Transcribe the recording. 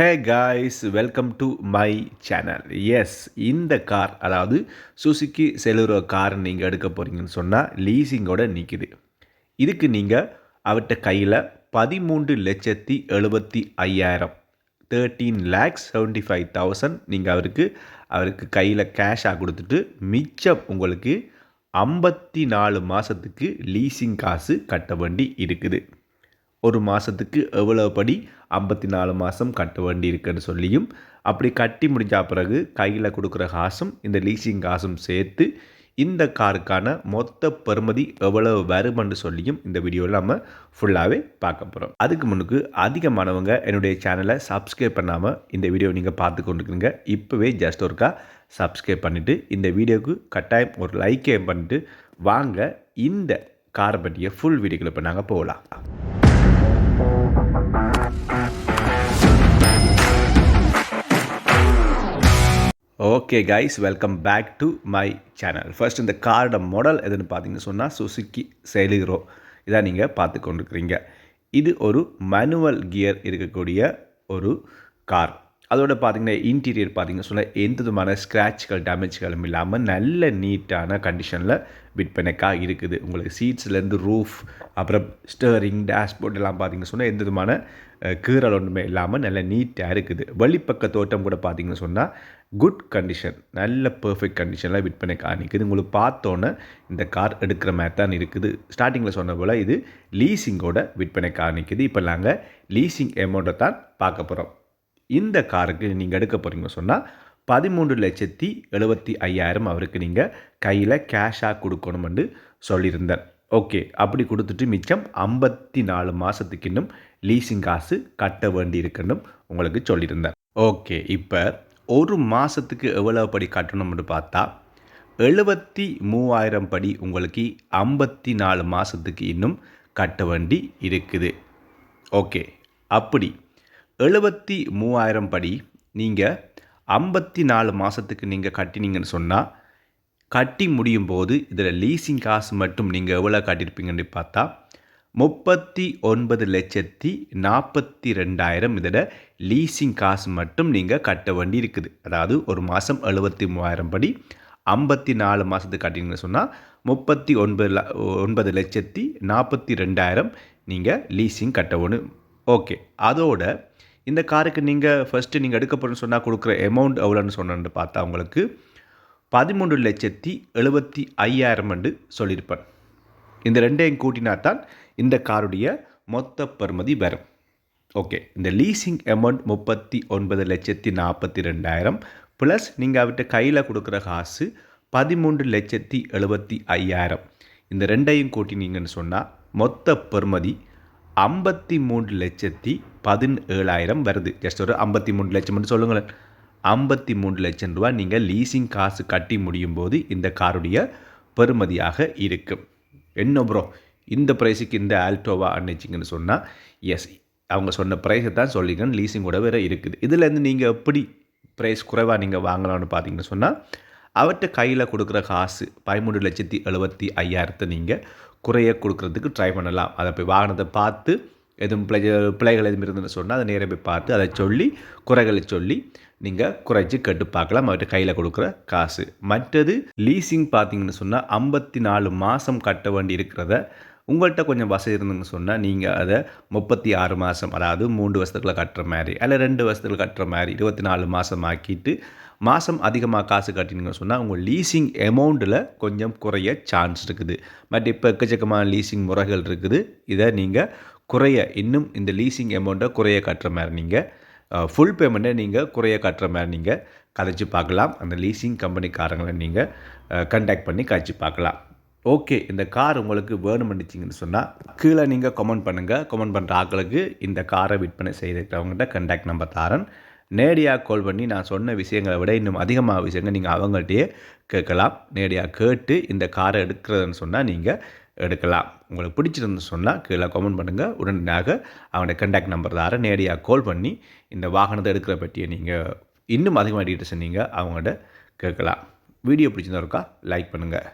Hey guys welcome to my channel S இந்த car அதாவது Suzuki Celerio car நீங்கள் எடுக்க போகிறீங்கன்னு சொன்னால் லீசிங்கோட நிற்குது இதுக்கு நீங்கள் அவர்கிட்ட கையில் பதிமூன்று லட்சத்தி எழுபத்தி ஐயாயிரம் thirteen lakhs seventy five thousand நீங்கள் அவருக்கு அவருக்கு கையில் கேஷாக கொடுத்துட்டு மிச்சம் உங்களுக்கு ஐம்பத்தி நாலு மாதத்துக்கு லீசிங் காசு கட்ட வேண்டி இருக்குது. ஒரு மாதத்துக்கு எவ்வளவு படி ஐம்பத்தி நாலு மாதம் கட்ட வேண்டி இருக்குன்னு சொல்லியும் அப்படி கட்டி முடிஞ்ச பிறகு கையில் கொடுக்குற காசும் இந்த லீசிங் காசும் சேர்த்து இந்த காருக்கான மொத்த பெறுமதி எவ்வளவு வரும்னு சொல்லியும் இந்த வீடியோவில் நம்ம ஃபுல்லாகவே பார்க்க போகிறோம் அதுக்கு முன்னுக்கு அதிகமானவங்க என்னுடைய சேனலை சப்ஸ்கிரைப் பண்ணாமல் இந்த வீடியோ நீங்கள் பார்த்து கொண்டுருக்குங்க. இப்போவே ஜஸ்ட் ஒருக்கா சப்ஸ்கிரைப் பண்ணிவிட்டு இந்த வீடியோவுக்கு கட்டாயம் ஒரு லைக்கே பண்ணிட்டு வாங்க இந்த காரை பற்றிய ஃபுல் வீடியோக்களை இப்போ நாங்கள் போகலாம். Okay guys welcome back to my channel first இந்த காரோட மாடல் எதுன்னு பார்த்தீங்கன்னு சொன்னால் சுசுக்கி செலிரோ இதான் நீங்கள் பார்த்து கொண்டிருக்கிறீங்க. இது ஒரு மேனுவல் கியர் இருக்கக்கூடிய ஒரு கார் அதோட பார்த்தீங்கன்னா இன்டீரியர் பார்த்தீங்கன்னு சொன்னால் எந்த விதமான ஸ்க்ராட்ச்கள் டேமேஜ்களும் இல்லாமல் நல்ல நீட்டான கண்டிஷனில் விற்பனைக்காக இருக்குது. உங்களுக்கு சீட்ஸ்லேருந்து ரூஃப் அப்புறம் ஸ்டேரிங் டேஷ்போர்ட் எல்லாம் பார்த்தீங்கன்னு சொன்னால் எந்த விதமான கீரல் ஒன்றுமே இல்லாமல் நல்ல நீட்டாக இருக்குது. வெளிப்பக்க தோட்டம் கூட பார்த்தீங்கன்னு சொன்னால் குட் கண்டிஷன் நல்ல பர்ஃபெக்ட் கண்டிஷனில் விற்பனை காணிக்குது உங்களுக்கு பார்த்தோன்னே இந்த கார் எடுக்கிற மாதிரி தான் இருக்குது. ஸ்டார்டிங்கில் சொன்ன போல் இது லீசிங்கோட விற்பனை காணிக்குது இப்போ நாங்கள் லீசிங் அமௌண்ட்டை தான் பார்க்க போகிறோம் இந்த காருக்கு நீங்கள் எடுக்க போகிறீங்க சொன்னால் பதிமூன்று லட்சத்தி எழுபத்தி ஐயாயிரம் அவருக்கு நீங்கள் கையில் கேஷாக கொடுக்கணும்னு சொல்லியிருந்தேன். ஓகே அப்படி கொடுத்துட்டு மிச்சம் ஐம்பத்தி நாலு மாதத்துக்கு இன்னும் லீசிங் காசு கட்ட வேண்டி இருக்குன்னு உங்களுக்கு சொல்லியிருந்தேன். ஓகே இப்போ ஒரு மாதத்துக்கு எவ்வளோ படி கட்டணும்னு பார்த்தா எழுபத்தி மூவாயிரம் படி உங்களுக்கு ஐம்பத்தி நாலு மாதத்துக்கு இன்னும் கட்ட வேண்டி இருக்குது. ஓகே அப்படி எழுபத்தி மூவாயிரம் படி நீங்கள் ஐம்பத்தி நாலு மாதத்துக்கு நீங்கள் கட்டினீங்கன்னு சொன்னால் கட்டி முடியும் போது இதில் லீசிங் காசு மட்டும் நீங்கள் எவ்வளோ கட்டியிருப்பீங்கன்னு பார்த்தா முப்பத்தி ஒன்பது லட்சத்தி நாற்பத்தி ரெண்டாயிரம் இதில் லீசிங் காசு மட்டும் நீங்கள் கட்ட வேண்டி இருக்குது அதாவது ஒரு மாதம் எழுபத்தி மூவாயிரம் படி ஐம்பத்தி நாலு மாதத்துக்கு கட்டினீங்கன்னு சொன்னால் முப்பத்தி ஒன்பது ஒன்பது லட்சத்தி நாற்பத்தி ரெண்டாயிரம் நீங்கள் லீசிங் கட்டணும் ஓகே அதோட இந்த காருக்கு நீங்கள் ஃபஸ்ட்டு நீங்கள் எடுக்க போகிறேன்னு சொன்னால் கொடுக்குற அமௌண்ட் எவ்வளோன்னு சொன்னு பார்த்தா உங்களுக்கு பதிமூன்று லட்சத்தி எழுபத்தி ஐயாயிரம் என்று சொல்லியிருப்பேன் இந்த ரெண்டையும் கூட்டினா தான் இந்த காருடைய மொத்த பருமதி வரும். ஓகே இந்த லீசிங் அமௌண்ட் முப்பத்தி ஒன்பது லட்சத்தி நாற்பத்தி ரெண்டாயிரம் ப்ளஸ் நீங்கள் அவர்கிட்ட கையில் கொடுக்குற காசு பதிமூன்று லட்சத்தி எழுபத்தி ஐயாயிரம். இந்த ரெண்டையும் கூட்டினீங்கன்னு சொன்னால் மொத்த பெறுமதி ஐம்பத்தி மூன்று லட்சத்தி பதினேழாயிரம் வருது. ஜஸ்ட் ஒரு ஐம்பத்தி மூணு மட்டும் சொல்லுங்களேன். ஐம்பத்தி மூன்று லட்சம் ரூபா நீங்கள் லீசிங் காசு கட்டி முடியும் போது இந்த காருடைய பெறுமதியாக இருக்கும். என்ன ப்ரோ இந்த ப்ரைஸுக்கு இந்த ஆல்டோவா அன்னைச்சிங்கன்னு சொன்னால் எஸ் அவங்க சொன்ன ப்ரைஸை தான் சொல்லிங்கன்னு லீசிங் கூட வேறு இருக்குது. இதுலேருந்து நீங்கள் எப்படி ப்ரைஸ் குறைவாக நீங்கள் வாங்கலாம்னு பார்த்தீங்கன்னு சொன்னால் அவர்கிட்ட கையில் கொடுக்குற காசு பதிமூணு லட்சத்தி எழுபத்தி ஐயாயிரத்தை நீங்கள் குறைய கொடுக்குறதுக்கு ட்ரை பண்ணலாம். அதை போய் வாகனத்தை பார்த்து எதுவும் பிழை பிள்ளைகள் எதுவும் இருந்ததுன்னு சொன்னால் அதை நேராக போய் பார்த்து அதை சொல்லி குறைகளை சொல்லி நீங்கள் குறைச்சி கட்டு பார்க்கலாம். அவர்கிட்ட கையில் கொடுக்குற காசு. மற்றது லீசிங் பார்த்தீங்கன்னு சொன்னால் ஐம்பத்தி நாலு மாதம் கட்ட வேண்டி இருக்கிறத உங்கள்கிட்ட கொஞ்சம் வசதி இருந்துன்னு சொன்னால் நீங்கள் அதை முப்பத்தி ஆறு மாதம் அதாவது மூன்று வருஷத்துக்குள்ள கட்டுற மாதிரி அல்ல ரெண்டு வருஷத்துக்கு கட்டுற மாதிரி இருபத்தி நாலு மாதம் ஆக்கிட்டு மாதம் அதிகமாக காசு கட்டினீங்கன்னு சொன்னால் உங்கள் லீசிங் அமௌண்ட்டில் கொஞ்சம் குறைய சான்ஸ் இருக்குது. பட் இப்போ எக்கச்சக்கமான லீசிங் முறைகள் இருக்குது. இதை நீங்கள் குறைய இன்னும் இந்த லீசிங் அமௌண்ட்டை குறைய கட்டுற மாதிரி நீங்கள் ஃபுல் பேமெண்ட்டை நீங்கள் குறைய கட்டுற மாதிரி நீங்கள் கதைச்சி பார்க்கலாம். அந்த லீசிங் கம்பெனிக்காரங்களை நீங்கள் கண்டாக்ட் பண்ணி கழிச்சு பார்க்கலாம். ஓகே இந்த கார் உங்களுக்கு வேணுமெண்டுச்சிங்கன்னு சொன்னால் கீழே நீங்கள் கமெண்ட் பண்ணுங்கள் கமெண்ட் பண்ணுற ஆக்களுக்கு இந்த காரை விற்பனை செய்திருக்கிறவங்ககிட்ட கண்டாக்ட் நம்பர் தாரன். நேரடியாக கால் பண்ணி நான் சொன்ன விஷயங்களை விட இன்னும் அதிகமாக விஷயங்கள் நீங்கள் அவங்கள்ட்டையே கேட்கலாம். நேரடியாக கேட்டு இந்த காரை எடுக்கிறதுன்னு சொன்னால் நீங்கள் எடுக்கலாம். உங்களுக்கு பிடிச்சிருந்து சொன்னால் கீழே கமெண்ட் பண்ணுங்கள் உடனடியாக அவனுடைய கண்டாக்ட் நம்பர் தார நேரடியாக கால் பண்ணி இந்த வாகனத்தை எடுக்கிற பற்றியை நீங்கள் இன்னும் அதிகமாக டீட்டெயில்ஸ் நீங்கள் அவங்கள்ட்ட கேட்கலாம். வீடியோ பிடிச்சிருந்தா இருக்கா? லைக் பண்ணுங்கள்